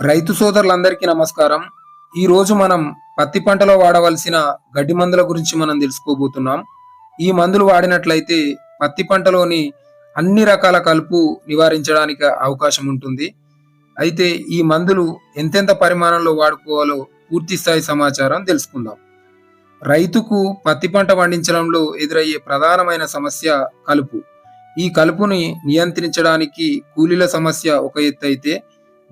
రైతు సోదరులందరికీ నమస్కారం. ఈ రోజు మనం పత్తి పంటలో వాడవలసిన గడ్డి మందుల గురించి మనం తెలుసుకోబోతున్నాం. ఈ మందులు వాడినట్లయితే పత్తి పంటలోని అన్ని రకాల కలుపు నివారించడానికి అవకాశం ఉంటుంది. అయితే ఈ మందులు ఎంతెంత పరిమాణంలో వాడుకోవాలో పూర్తి స్థాయి సమాచారం తెలుసుకుందాం. రైతుకు పత్తి పంట పండించడంలో ఎదురయ్యే ప్రధానమైన సమస్య కలుపు. ఈ కలుపుని నియంత్రించడానికి కూలీల సమస్య ఒక ఎత్తు అయితే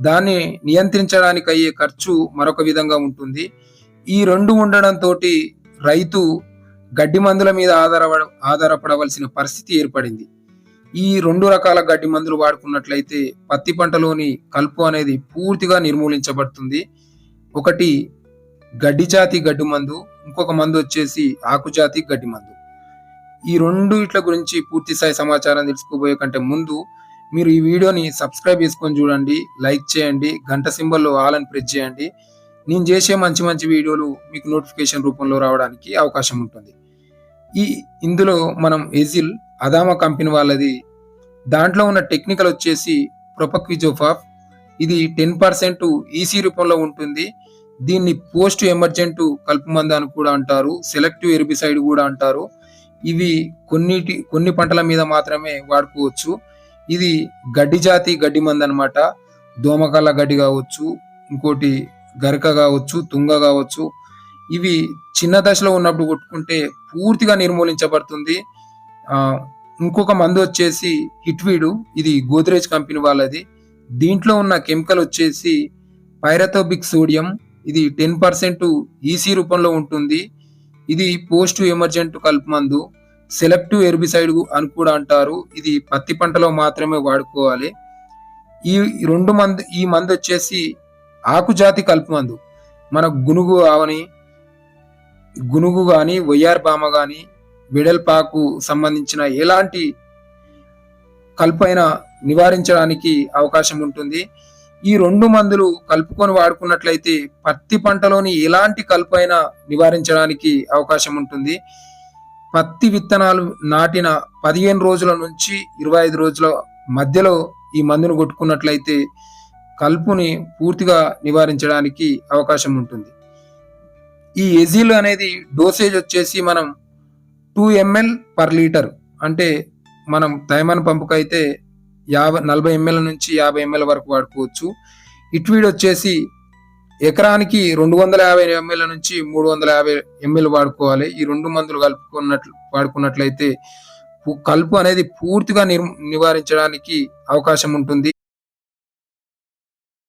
దాన్ని నియంత్రించడానికి అయ్యే ఖర్చు మరొక విధంగా ఉంటుంది. ఈ రెండు ఉండడంతో రైతు గడ్డి మందుల మీద ఆధారపడ ఆధారపడవలసిన పరిస్థితి ఏర్పడింది. ఈ రెండు రకాల గడ్డి మందులు వాడుకున్నట్లయితే పత్తి పంటలోని కలుపు అనేది పూర్తిగా నిర్మూలించబడుతుంది. ఒకటి గడ్డి జాతి గడ్డి మందు ఇంకొక మందు వచ్చేసి ఆకుజాతి గడ్డి మందు. ఈ రెండు ఇట్ల గురించి పూర్తి స్థాయి సమాచారం తెలుసుకోబోయే కంటే ముందు మీరు ఈ వీడియోని సబ్స్క్రైబ్ చేసుకొని చూడండి లైక్ చేయండి గంట సింబల్లో ఆల్ అని ప్రెస్ చేయండి. నేను చేసే మంచి మంచి వీడియోలు మీకు నోటిఫికేషన్ రూపంలో రావడానికి అవకాశం ఉంటుంది. ఈ ఇందులో మనం ఎజిల్ అదామా కంపెనీ వాళ్ళది. దాంట్లో ఉన్న టెక్నికల్ వచ్చేసి ప్రొపక్విజోఫాఫ్ ఇది టెన్ పర్సెంట్ ఈసీ రూపంలో ఉంటుంది. దీన్ని పోస్ట్ ఎమర్జెంట్ కలుపు మంద అని కూడా అంటారు. సెలెక్టివ్ ఎర్బిసైడ్ కూడా అంటారు. ఇవి కొన్నిటి కొన్ని పంటల మీద మాత్రమే వాడుకోవచ్చు. ఇది గడ్డి జాతి గడ్డి మంది అనమాట దోమకాల గడ్డి కావచ్చు ఇంకోటి గరక కావచ్చు తుంగ కావచ్చు. ఇవి చిన్న దశలో ఉన్నప్పుడు కొట్టుకుంటే పూర్తిగా నిర్మూలించబడుతుంది. ఆ, ఇంకొక మందు వచ్చేసి హిట్వీడు. ఇది గోద్రేజ్ కంపెనీ వాళ్ళది. దీంట్లో ఉన్న కెమికల్ వచ్చేసి పైరథోబిక్ సోడియం. ఇది టెన్ పర్సెంట్ ఈసీ రూపంలో ఉంటుంది. ఇది పోస్ట్ ఎమర్జెంట్ కలుపు మందు. సెలెక్టివ్ ఎర్బిసైడ్ అని కూడా అంటారు. ఇది పత్తి పంటలో మాత్రమే వాడుకోవాలి. ఈ రెండు మందు ఈ మందు వచ్చేసి ఆకుజాతి కలుపు మందు. మన గునుగు ఆవని గునుగు కానీ వయ్యార్ బామ కానీ వెడల్పాకు సంబంధించిన ఎలాంటి కలుపైన నివారించడానికి అవకాశం ఉంటుంది. ఈ రెండు మందులు కలుపుకొని వాడుకున్నట్లయితే పత్తి పంటలోని ఎలాంటి కలుపైన నివారించడానికి అవకాశం ఉంటుంది. పత్తి విత్తనాలు నాటిన పదిహేను రోజుల నుంచి ఇరవై ఐదు రోజుల మధ్యలో ఈ మందును కొట్టుకున్నట్లయితే కలుపుని పూర్తిగా నివారించడానికి అవకాశం ఉంటుంది. ఈ ఎజిల్ అనేది డోసేజ్ వచ్చేసి మనం టూ ఎంఎల్ పర్ లీటర్ అంటే మనం తైమాన్ పంపుకైతే యాభై నలభై ఎంఎల్ నుంచి యాభై ఎంఎల్ వరకు వాడుకోవచ్చు. ఇట్వీడ్ వచ్చేసి ఎకరానికి రెండు వందల యాభై ఎంఎల్ నుంచి మూడు వందల యాభై ఎంఎల్ వాడుకోవాలి. ఈ రెండు మందులు కలుపుకున్నట్లు వాడుకున్నట్లయితే కలుపు అనేది పూర్తిగా నిర్ నివారించడానికి అవకాశం ఉంటుంది.